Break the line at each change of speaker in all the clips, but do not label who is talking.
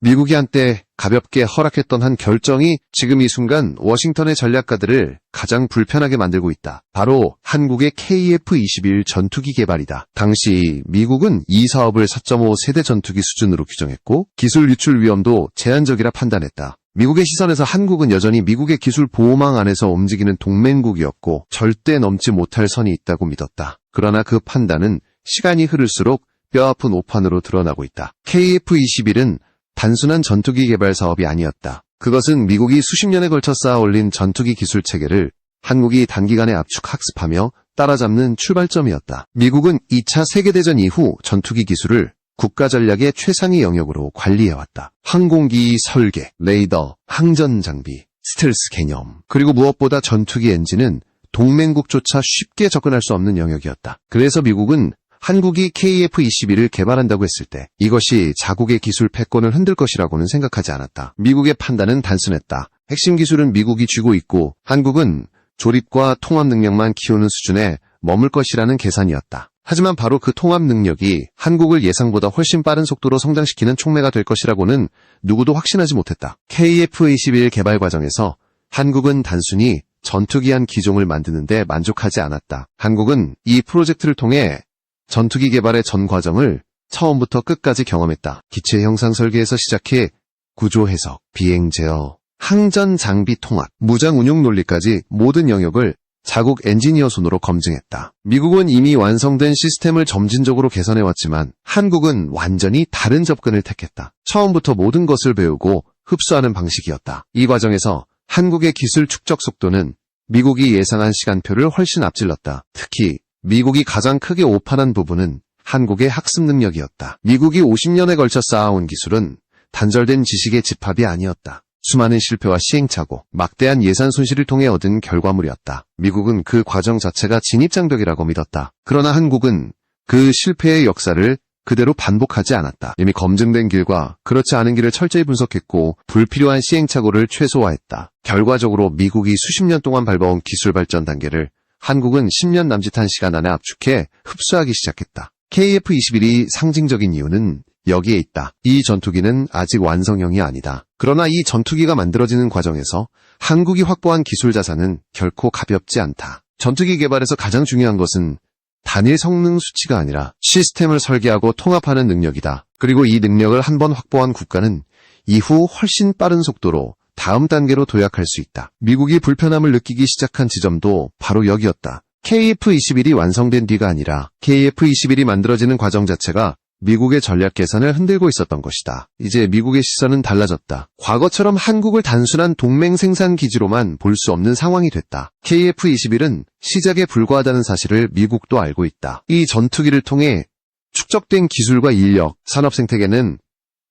미국이 한때 가볍게 허락했던 한 결정이 지금 이 순간 워싱턴의 전략가들을 가장 불편하게 만들고 있다. 바로 한국의 KF-21 전투기 개발이다. 당시 미국은 이 사업을 4.5 세대 전투기 수준으로 규정했고 기술 유출 위험도 제한적이라 판단했다. 미국의 시선에서 한국은 여전히 미국의 기술 보호망 안에서 움직이는 동맹국이었고 절대 넘지 못할 선이 있다고 믿었다. 그러나 그 판단은 시간이 흐를수록 뼈아픈 오판으로 드러나고 있다. KF-21은 단순한 전투기 개발 사업이 아니었다. 그것은 미국이 수십 년에 걸쳐 쌓아 올린 전투기 기술 체계를 한국이 단기간에 압축 학습하며 따라잡는 출발점이었다. 미국은 2차 세계대전 이후 전투기 기술을 국가 전략의 최상위 영역으로 관리해왔다. 항공기 설계, 레이더, 항전 장비, 스텔스 개념, 그리고 무엇보다 전투기 엔진은 동맹국조차 쉽게 접근할 수 없는 영역이었다. 그래서 미국은 한국이 KF-21을 개발한다고 했을 때 이것이 자국의 기술 패권을 흔들 것이라고는 생각하지 않았다. 미국의 판단은 단순했다. 핵심 기술은 미국이 쥐고 있고 한국은 조립과 통합 능력만 키우는 수준에 머물 것이라는 계산이었다. 하지만 바로 그 통합 능력이 한국을 예상보다 훨씬 빠른 속도로 성장시키는 촉매가 될 것이라고는 누구도 확신하지 못했다. KF-21 개발 과정에서 한국은 단순히 전투기 한 기종을 만드는데 만족하지 않았다. 한국은 이 프로젝트를 통해 전투기 개발의 전 과정을 처음부터 끝까지 경험했다. 기체 형상 설계에서 시작해 구조 해석, 비행 제어, 항전 장비 통합, 무장 운용 논리까지 모든 영역을 자국 엔지니어 손으로 검증했다. 미국은 이미 완성된 시스템을 점진적으로 개선해왔지만 한국은 완전히 다른 접근을 택했다. 처음부터 모든 것을 배우고 흡수하는 방식이었다. 이 과정에서 한국의 기술 축적 속도는 미국이 예상한 시간표를 훨씬 앞질렀다. 특히 미국이 가장 크게 오판한 부분은 한국의 학습 능력이었다. 미국이 50년에 걸쳐 쌓아온 기술은 단절된 지식의 집합이 아니었다. 수많은 실패와 시행착오, 막대한 예산 손실을 통해 얻은 결과물이었다. 미국은 그 과정 자체가 진입장벽이라고 믿었다. 그러나 한국은 그 실패의 역사를 그대로 반복하지 않았다. 이미 검증된 길과 그렇지 않은 길을 철저히 분석했고 불필요한 시행착오를 최소화했다. 결과적으로 미국이 수십 년 동안 밟아온 기술 발전 단계를 한국은 10년 남짓한 시간 안에 압축해 흡수하기 시작했다. KF-21이 상징적인 이유는 여기에 있다. 이 전투기는 아직 완성형이 아니다. 그러나 이 전투기가 만들어지는 과정에서 한국이 확보한 기술 자산은 결코 가볍지 않다. 전투기 개발에서 가장 중요한 것은 단일 성능 수치가 아니라 시스템을 설계하고 통합하는 능력이다. 그리고 이 능력을 한번 확보한 국가는 이후 훨씬 빠른 속도로 다음 단계로 도약할 수 있다. 미국이 불편함을 느끼기 시작한 지점도 바로 여기였다. KF-21이 완성된 뒤가 아니라 KF-21이 만들어지는 과정 자체가 미국의 전략 계산을 흔들고 있었던 것이다. 이제 미국의 시선은 달라졌다. 과거처럼 한국을 단순한 동맹 생산 기지로만 볼 수 없는 상황이 됐다. KF-21은 시작에 불과하다는 사실을 미국도 알고 있다. 이 전투기를 통해 축적된 기술과 인력, 산업 생태계는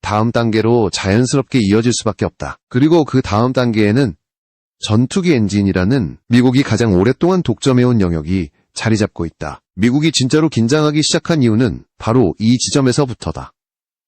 다음 단계로 자연스럽게 이어질 수밖에 없다. 그리고 그 다음 단계에는 전투기 엔진이라는 미국이 가장 오랫동안 독점해온 영역이 자리 잡고 있다. 미국이 진짜로 긴장하기 시작한 이유는 바로 이 지점에서부터다.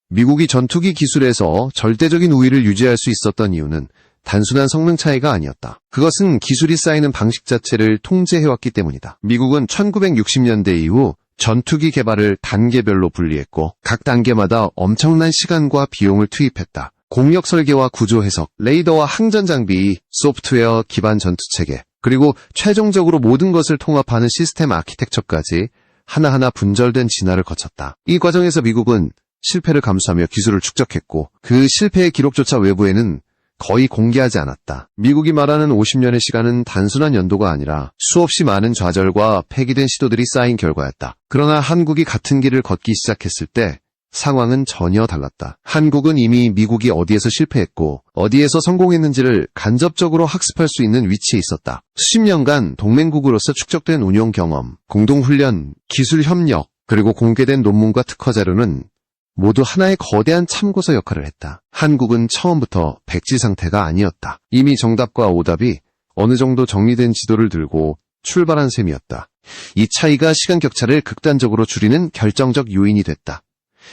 미국이 전투기 기술에서 절대적인 우위를 유지할 수 있었던 이유는 단순한 성능 차이가 아니었다. 그것은 기술이 쌓이는 방식 자체를 통제해왔기 때문이다. 미국은 1960년대 이후 전투기 개발을 단계별로 분리했고 각 단계마다 엄청난 시간과 비용을 투입했다. 공력 설계와 구조 해석, 레이더와 항전 장비, 소프트웨어 기반 전투 체계, 그리고 최종적으로 모든 것을 통합하는 시스템 아키텍처까지 하나하나 분절된 진화를 거쳤다. 이 과정에서 미국은 실패를 감수하며 기술을 축적했고 그 실패의 기록조차 외부에는 거의 공개하지 않았다. 미국이 말하는 50년의 시간은 단순한 연도가 아니라 수없이 많은 좌절과 폐기된 시도들이 쌓인 결과였다. 그러나 한국이 같은 길을 걷기 시작했을 때 상황은 전혀 달랐다. 한국은 이미 미국이 어디에서 실패했고 어디에서 성공했는지를 간접적으로 학습할 수 있는 위치에 있었다. 수십 년간 동맹국으로서 축적된 운용 경험, 공동훈련, 기술 협력, 그리고 공개된 논문과 특허 자료는 모두 하나의 거대한 참고서 역할을 했다. 한국은 처음부터 백지 상태가 아니었다. 이미 정답과 오답이 어느 정도 정리된 지도를 들고 출발한 셈이었다. 이 차이가 시간 격차를 극단적으로 줄이는 결정적 요인이 됐다.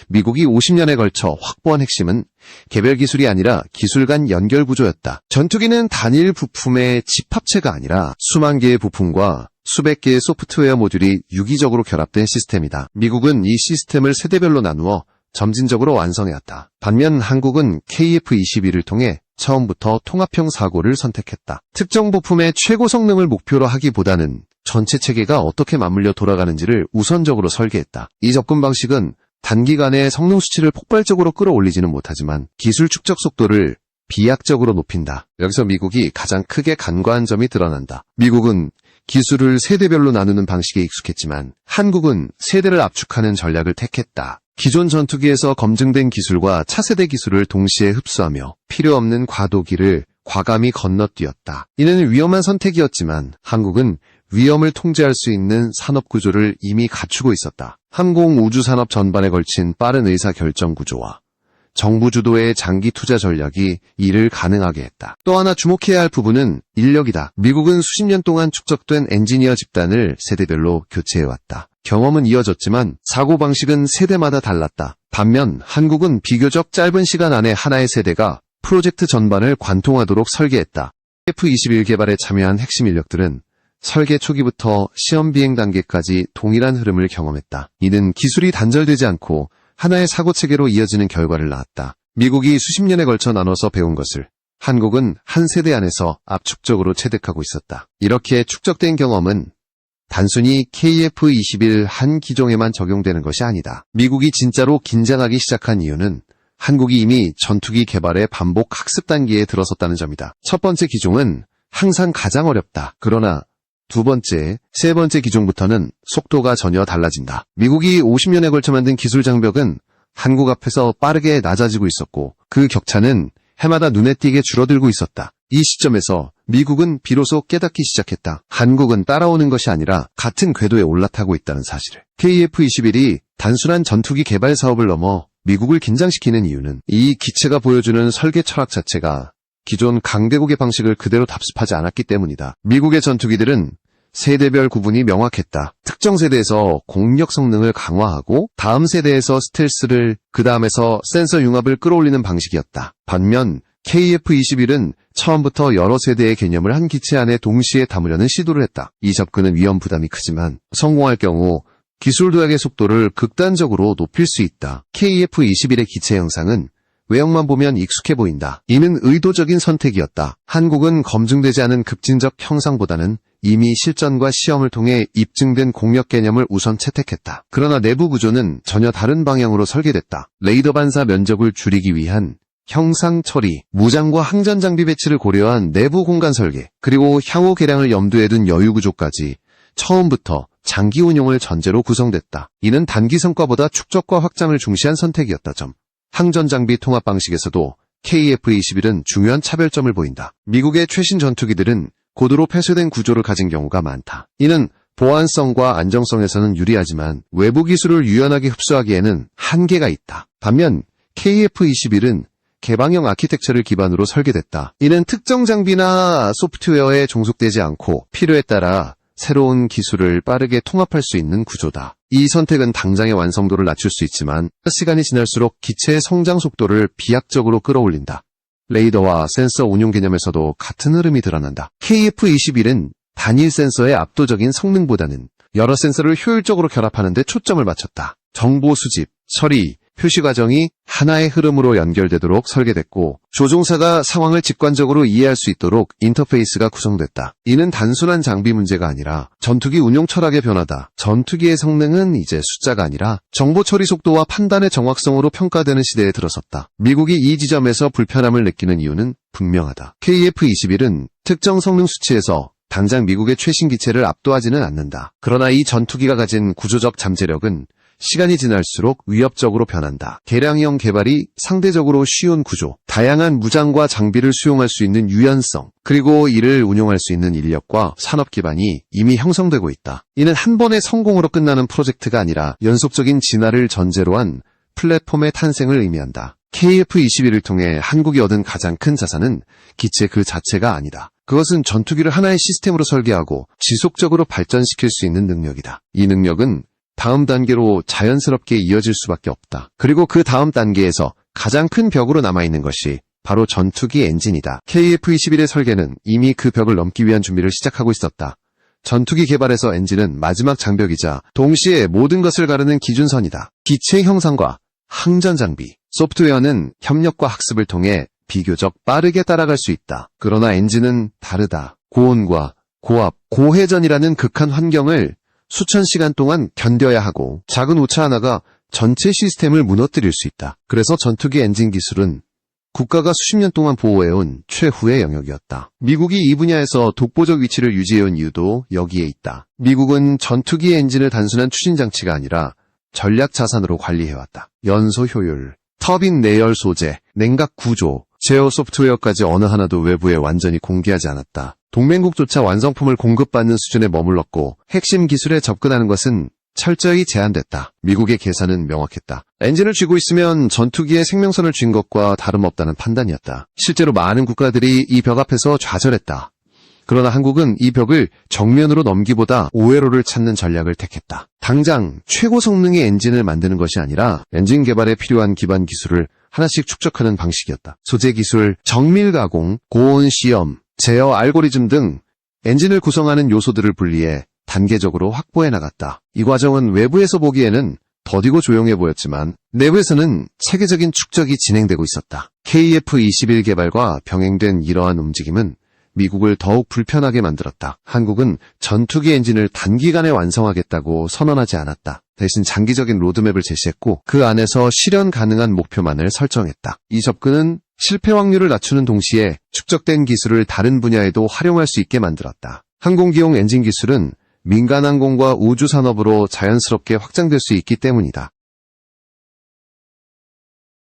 미국이 50년에 걸쳐 확보한 핵심은 개별 기술이 아니라 기술 간 연결 구조였다. 전투기는 단일 부품의 집합체가 아니라 수만 개의 부품과 수백 개의 소프트웨어 모듈이 유기적으로 결합된 시스템이다. 미국은 이 시스템을 세대별로 나누어 점진적으로 완성해왔다. 반면 한국은 KF-21을 통해 처음부터 통합형 사고를 선택했다. 특정 부품의 최고 성능을 목표로 하기보다는 전체 체계가 어떻게 맞물려 돌아가는지를 우선적으로 설계했다. 이 접근 방식은 단기간에 성능 수치를 폭발적으로 끌어올리지는 못하지만 기술 축적 속도를 비약적으로 높인다. 여기서 미국이 가장 크게 간과한 점이 드러난다. 미국은 기술을 세대별로 나누는 방식에 익숙했지만 한국은 세대를 압축하는 전략을 택했다. 기존 전투기에서 검증된 기술과 차세대 기술을 동시에 흡수하며 필요 없는 과도기를 과감히 건너뛰었다. 이는 위험한 선택이었지만 한국은 위험을 통제할 수 있는 산업 구조를 이미 갖추고 있었다. 항공 우주 산업 전반에 걸친 빠른 의사 결정 구조와 정부 주도의 장기 투자 전략이 이를 가능하게 했다. 또 하나 주목해야 할 부분은 인력이다. 미국은 수십 년 동안 축적된 엔지니어 집단을 세대별로 교체해왔다. 경험은 이어졌지만 사고방식은 세대마다 달랐다. 반면 한국은 비교적 짧은 시간 안에 하나의 세대가 프로젝트 전반을 관통하도록 설계했다. F-21 개발에 참여한 핵심 인력들은 설계 초기부터 시험 비행 단계까지 동일한 흐름을 경험했다. 이는 기술이 단절되지 않고 하나의 사고 체계로 이어지는 결과를 낳았다. 미국이 수십 년에 걸쳐 나눠서 배운 것을 한국은 한 세대 안에서 압축적으로 체득하고 있었다. 이렇게 축적된 경험은 단순히 KF-21 한 기종에만 적용되는 것이 아니다. 미국이 진짜로 긴장하기 시작한 이유는 한국이 이미 전투기 개발의 반복 학습 단계에 들어섰다는 점이다. 첫 번째 기종은 항상 가장 어렵다. 그러나 두 번째, 세 번째 기종부터는 속도가 전혀 달라진다. 미국이 50년에 걸쳐 만든 기술 장벽은 한국 앞에서 빠르게 낮아지고 있었고 그 격차는 해마다 눈에 띄게 줄어들고 있었다. 이 시점에서 미국은 비로소 깨닫기 시작했다. 한국은 따라오는 것이 아니라 같은 궤도에 올라타고 있다는 사실을. KF-21이 단순한 전투기 개발 사업을 넘어 미국을 긴장시키는 이유는 이 기체가 보여주는 설계 철학 자체가 기존 강대국의 방식을 그대로 답습하지 않았기 때문이다. 미국의 전투기들은 세대별 구분이 명확했다. 특정 세대에서 공력 성능을 강화하고 다음 세대에서 스텔스를 그 다음에서 센서 융합을 끌어올리는 방식이었다. 반면 KF-21은 처음부터 여러 세대의 개념을 한 기체 안에 동시에 담으려는 시도를 했다. 이 접근은 위험 부담이 크지만 성공할 경우 기술 도약의 속도를 극단적으로 높일 수 있다. KF-21의 기체 형상은 외형만 보면 익숙해 보인다. 이는 의도적인 선택이었다. 한국은 검증되지 않은 급진적 형상보다는 이미 실전과 시험을 통해 입증된 공력 개념을 우선 채택했다. 그러나 내부 구조는 전혀 다른 방향으로 설계됐다. 레이더 반사 면적을 줄이기 위한 형상 처리, 무장과 항전 장비 배치를 고려한 내부 공간 설계, 그리고 향후 개량을 염두에 둔 여유 구조까지 처음부터 장기 운용을 전제로 구성됐다. 이는 단기 성과보다 축적과 확장을 중시한 선택이었다 점. 항전 장비 통합 방식에서도 KF-21은 중요한 차별점을 보인다. 미국의 최신 전투기들은 고도로 폐쇄된 구조를 가진 경우가 많다. 이는 보안성과 안정성에서는 유리하지만 외부 기술을 유연하게 흡수하기에는 한계가 있다. 반면 KF-21은 개방형 아키텍처를 기반으로 설계됐다. 이는 특정 장비나 소프트웨어에 종속되지 않고 필요에 따라 새로운 기술을 빠르게 통합할 수 있는 구조다. 이 선택은 당장의 완성도를 낮출 수 있지만 시간이 지날수록 기체의 성장 속도를 비약적으로 끌어올린다. 레이더와 센서 운용 개념에서도 같은 흐름이 드러난다. KF-21은 단일 센서의 압도적인 성능보다는 여러 센서를 효율적으로 결합하는 데 초점을 맞췄다. 정보 수집, 처리, 표시 과정이 하나의 흐름으로 연결되도록 설계됐고 조종사가 상황을 직관적으로 이해할 수 있도록 인터페이스가 구성됐다. 이는 단순한 장비 문제가 아니라 전투기 운용 철학의 변화다. 전투기의 성능은 이제 숫자가 아니라 정보 처리 속도와 판단의 정확성으로 평가되는 시대에 들어섰다. 미국이 이 지점에서 불편함을 느끼는 이유는 분명하다. KF-21은 특정 성능 수치에서 당장 미국의 최신 기체를 압도하지는 않는다. 그러나 이 전투기가 가진 구조적 잠재력은 시간이 지날수록 위협적으로 변한다. 개량형 개발이 상대적으로 쉬운 구조, 다양한 무장과 장비를 수용할 수 있는 유연성, 그리고 이를 운용할 수 있는 인력과 산업 기반이 이미 형성되고 있다. 이는 한 번의 성공으로 끝나는 프로젝트가 아니라 연속적인 진화를 전제로 한 플랫폼의 탄생을 의미한다. KF-21을 통해 한국이 얻은 가장 큰 자산은 기체 그 자체가 아니다. 그것은 전투기를 하나의 시스템으로 설계하고 지속적으로 발전시킬 수 있는 능력이다. 이 능력은 다음 단계로 자연스럽게 이어질 수밖에 없다. 그리고 그 다음 단계에서 가장 큰 벽으로 남아있는 것이 바로 전투기 엔진이다. KF-21의 설계는 이미 그 벽을 넘기 위한 준비를 시작하고 있었다. 전투기 개발에서 엔진은 마지막 장벽이자 동시에 모든 것을 가르는 기준선이다. 기체 형상과 항전 장비. 소프트웨어는 협력과 학습을 통해 비교적 빠르게 따라갈 수 있다. 그러나 엔진은 다르다. 고온과 고압, 고회전이라는 극한 환경을 수천 시간 동안 견뎌야 하고 작은 오차 하나가 전체 시스템을 무너뜨릴 수 있다. 그래서 전투기 엔진 기술은 국가가 수십 년 동안 보호해온 최후의 영역이었다. 미국이 이 분야에서 독보적 위치를 유지해온 이유도 여기에 있다. 미국은 전투기 엔진을 단순한 추진 장치가 아니라 전략 자산으로 관리해왔다. 연소 효율, 터빈 내열 소재, 냉각 구조, 제어 소프트웨어까지 어느 하나도 외부에 완전히 공개하지 않았다. 동맹국조차 완성품을 공급받는 수준에 머물렀고 핵심 기술에 접근하는 것은 철저히 제한됐다. 미국의 계산은 명확했다. 엔진을 쥐고 있으면 전투기의 생명선을 쥔 것과 다름없다는 판단이었다. 실제로 많은 국가들이 이 벽 앞에서 좌절했다. 그러나 한국은 이 벽을 정면으로 넘기보다 오회로를 찾는 전략을 택했다. 당장 최고 성능의 엔진을 만드는 것이 아니라 엔진 개발에 필요한 기반 기술을 하나씩 축적하는 방식이었다. 소재 기술, 정밀 가공, 고온 시험, 제어 알고리즘 등 엔진을 구성하는 요소들을 분리해 단계적으로 확보해 나갔다. 이 과정은 외부에서 보기에는 더디고 조용해 보였지만 내부에서는 체계적인 축적이 진행되고 있었다. KF-21 개발과 병행된 이러한 움직임은 미국을 더욱 불편하게 만들었다. 한국은 전투기 엔진을 단기간에 완성하겠다고 선언하지 않았다. 대신 장기적인 로드맵을 제시했고 그 안에서 실현 가능한 목표만을 설정했다. 이 접근은 실패 확률을 낮추는 동시에 축적된 기술을 다른 분야에도 활용할 수 있게 만들었다. 항공기용 엔진 기술은 민간 항공과 우주 산업으로 자연스럽게 확장될 수 있기 때문이다.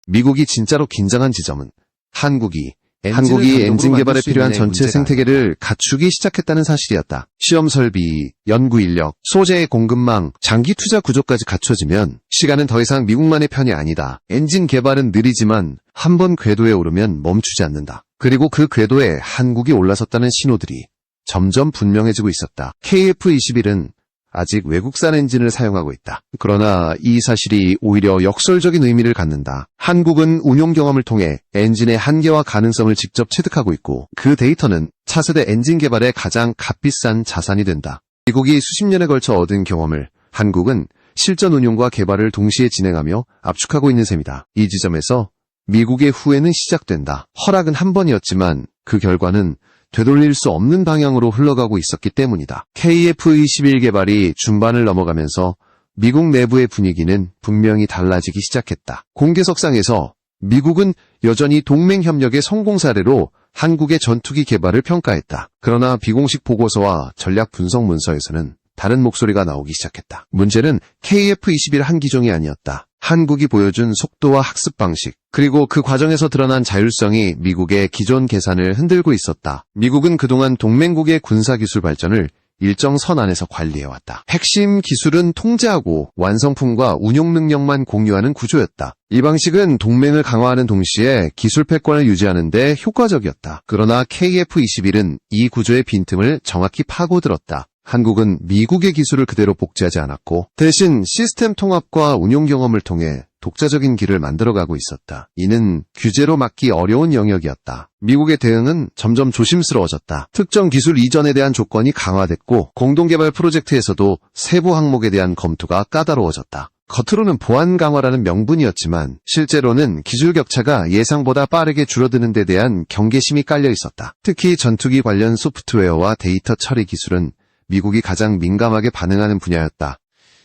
미국이 진짜로 긴장한 지점은 한국이 한국이 엔진 개발에 필요한 전체 생태계를 갖추기 시작했다는 사실이었다. 시험 설비, 연구 인력, 소재의 공급망, 장기 투자 구조까지 갖춰지면 시간은 더 이상 미국만의 편이 아니다. 엔진 개발은 느리지만 한 번 궤도에 오르면 멈추지 않는다. 그리고 그 궤도에 한국이 올라섰다는 신호들이 점점 분명해지고 있었다. KF-21은 아직 외국산 엔진을 사용하고 있다. 그러나 이 사실이 오히려 역설적인 의미를 갖는다. 한국은 운용 경험을 통해 엔진의 한계와 가능성을 직접 체득하고 있고 그 데이터는 차세대 엔진 개발의 가장 값비싼 자산이 된다. 미국이 수십 년에 걸쳐 얻은 경험을 한국은 실전 운용과 개발을 동시에 진행하며 압축하고 있는 셈이다. 이 지점에서 미국의 후회는 시작된다. 허락은 한 번이었지만 그 결과는 되돌릴 수 없는 방향으로 흘러가고 있었기 때문이다. KF-21 개발이 중반을 넘어가면서 미국 내부의 분위기는 분명히 달라지기 시작했다. 공개석상에서 미국은 여전히 동맹협력의 성공 사례로 한국의 전투기 개발을 평가했다. 그러나 비공식 보고서와 전략 분석 문서에서는 다른 목소리가 나오기 시작했다. 문제는 KF-21 한 기종이 아니었다. 한국이 보여준 속도와 학습 방식, 그리고 그 과정에서 드러난 자율성이 미국의 기존 계산을 흔들고 있었다. 미국은 그동안 동맹국의 군사기술 발전을 일정 선 안에서 관리해왔다. 핵심 기술은 통제하고 완성품과 운용 능력만 공유하는 구조였다. 이 방식은 동맹을 강화하는 동시에 기술 패권을 유지하는 데 효과적이었다. 그러나 KF-21은 이 구조의 빈틈을 정확히 파고들었다. 한국은 미국의 기술을 그대로 복제하지 않았고 대신 시스템 통합과 운용 경험을 통해 독자적인 길을 만들어가고 있었다. 이는 규제로 막기 어려운 영역이었다. 미국의 대응은 점점 조심스러워졌다. 특정 기술 이전에 대한 조건이 강화됐고 공동개발 프로젝트에서도 세부 항목에 대한 검토가 까다로워졌다. 겉으로는 보안 강화라는 명분이었지만 실제로는 기술 격차가 예상보다 빠르게 줄어드는 데 대한 경계심이 깔려 있었다. 특히 전투기 관련 소프트웨어와 데이터 처리 기술은 미국이 가장 민감하게 반응하는 분야였다.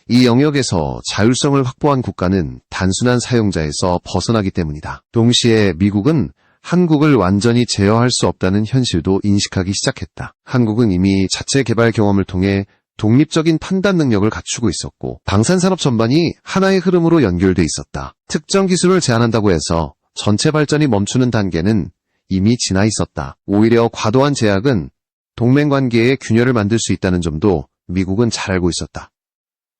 이 영역에서 자율성을 확보한 국가는 단순한 사용자에서 벗어나기 때문이다. 동시에 미국은 한국을 완전히 제어할 수 없다는 현실도 인식하기 시작했다. 한국은 이미 자체 개발 경험을 통해 독립적인 판단 능력을 갖추고 있었고 방산산업 전반이 하나의 흐름으로 연결돼 있었다. 특정 기술을 제한한다고 해서 전체 발전이 멈추는 단계는 이미 지나 있었다. 오히려 과도한 제약은 동맹 관계에 균열을 만들 수 있다는 점도 미국은 잘 알고 있었다.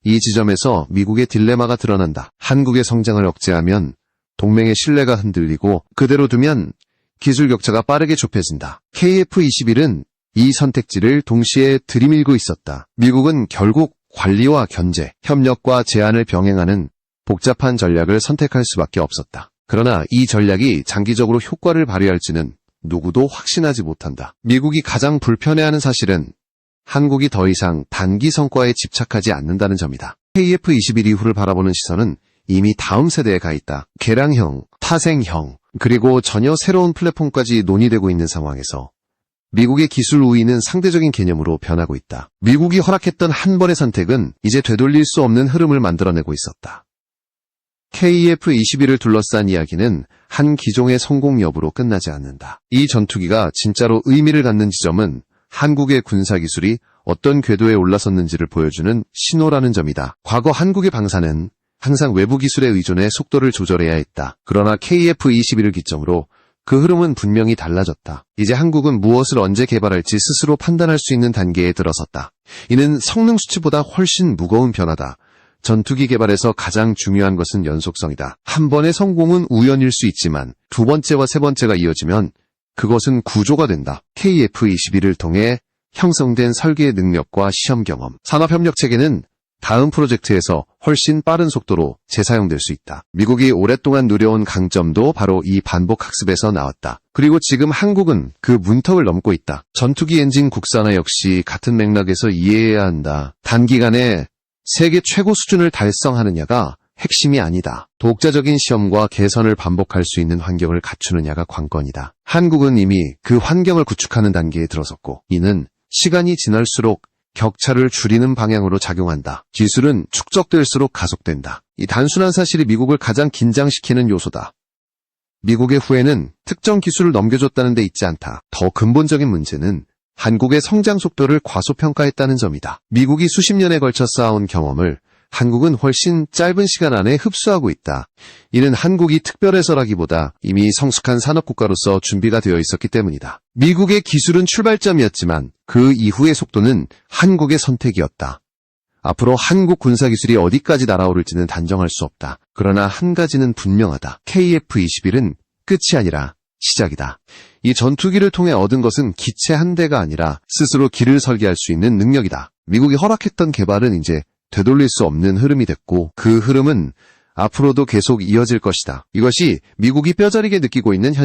이 지점에서 미국의 딜레마가 드러난다. 한국의 성장을 억제하면 동맹의 신뢰가 흔들리고 그대로 두면 기술 격차가 빠르게 좁혀진다. KF-21은 이 선택지를 동시에 들이밀고 있었다. 미국은 결국 관리와 견제, 협력과 제한을 병행하는 복잡한 전략을 선택할 수밖에 없었다. 그러나 이 전략이 장기적으로 효과를 발휘할지는 누구도 확신하지 못한다. 미국이 가장 불편해하는 사실은 한국이 더 이상 단기 성과에 집착하지 않는다는 점이다. KF-21 이후를 바라보는 시선은 이미 다음 세대에 가 있다. 개량형, 타생형, 그리고 전혀 새로운 플랫폼까지 논의되고 있는 상황에서 미국의 기술 우위는 상대적인 개념으로 변하고 있다. 미국이 허락했던 한 번의 선택은 이제 되돌릴 수 없는 흐름을 만들어내고 있었다. KF-21을 둘러싼 이야기는 한 기종의 성공 여부로 끝나지 않는다. 이 전투기가 진짜로 의미를 갖는 지점은 한국의 군사기술이 어떤 궤도에 올라섰는지를 보여주는 신호라는 점이다. 과거 한국의 방사는 항상 외부 기술에 의존해 속도를 조절해야 했다. 그러나 KF-21을 기점으로 그 흐름은 분명히 달라졌다. 이제 한국은 무엇을 언제 개발할지 스스로 판단할 수 있는 단계에 들어섰다. 이는 성능 수치보다 훨씬 무거운 변화다. 전투기 개발에서 가장 중요한 것은 연속성이다. 한 번의 성공은 우연일 수 있지만 두 번째와 세 번째가 이어지면 그것은 구조가 된다. KF-21을 통해 형성된 설계 능력과 시험 경험, 산업협력 체계는 다음 프로젝트에서 훨씬 빠른 속도로 재사용될 수 있다. 미국이 오랫동안 누려온 강점도 바로 이 반복 학습에서 나왔다. 그리고 지금 한국은 그 문턱을 넘고 있다. 전투기 엔진 국산화 역시 같은 맥락에서 이해해야 한다. 단기간에 세계 최고 수준을 달성하느냐가 핵심이 아니다. 독자적인 시험과 개선을 반복할 수 있는 환경을 갖추느냐가 관건이다. 한국은 이미 그 환경을 구축하는 단계에 들어섰고, 이는 시간이 지날수록 격차를 줄이는 방향으로 작용한다. 기술은 축적될수록 가속된다. 이 단순한 사실이 미국을 가장 긴장시키는 요소다. 미국의 후회는 특정 기술을 넘겨줬다는 데 있지 않다. 더 근본적인 문제는 한국의 성장 속도를 과소평가했다는 점이다. 미국이 수십 년에 걸쳐 쌓아온 경험을 한국은 훨씬 짧은 시간 안에 흡수하고 있다. 이는 한국이 특별해서라기보다 이미 성숙한 산업국가로서 준비가 되어 있었기 때문이다. 미국의 기술은 출발점이었지만 그 이후의 속도는 한국의 선택이었다. 앞으로 한국 군사기술이 어디까지 날아오를지는 단정할 수 없다. 그러나 한 가지는 분명하다. KF-21은 끝이 아니라 시작이다. 이 전투기를 통해 얻은 것은 기체 한 대가 아니라 스스로 길을 설계할 수 있는 능력이다. 미국이 허락했던 개발은 이제 되돌릴 수 없는 흐름이 됐고 그 흐름은 앞으로도 계속 이어질 것이다. 이것이 미국이 뼈저리게 느끼고 있는 현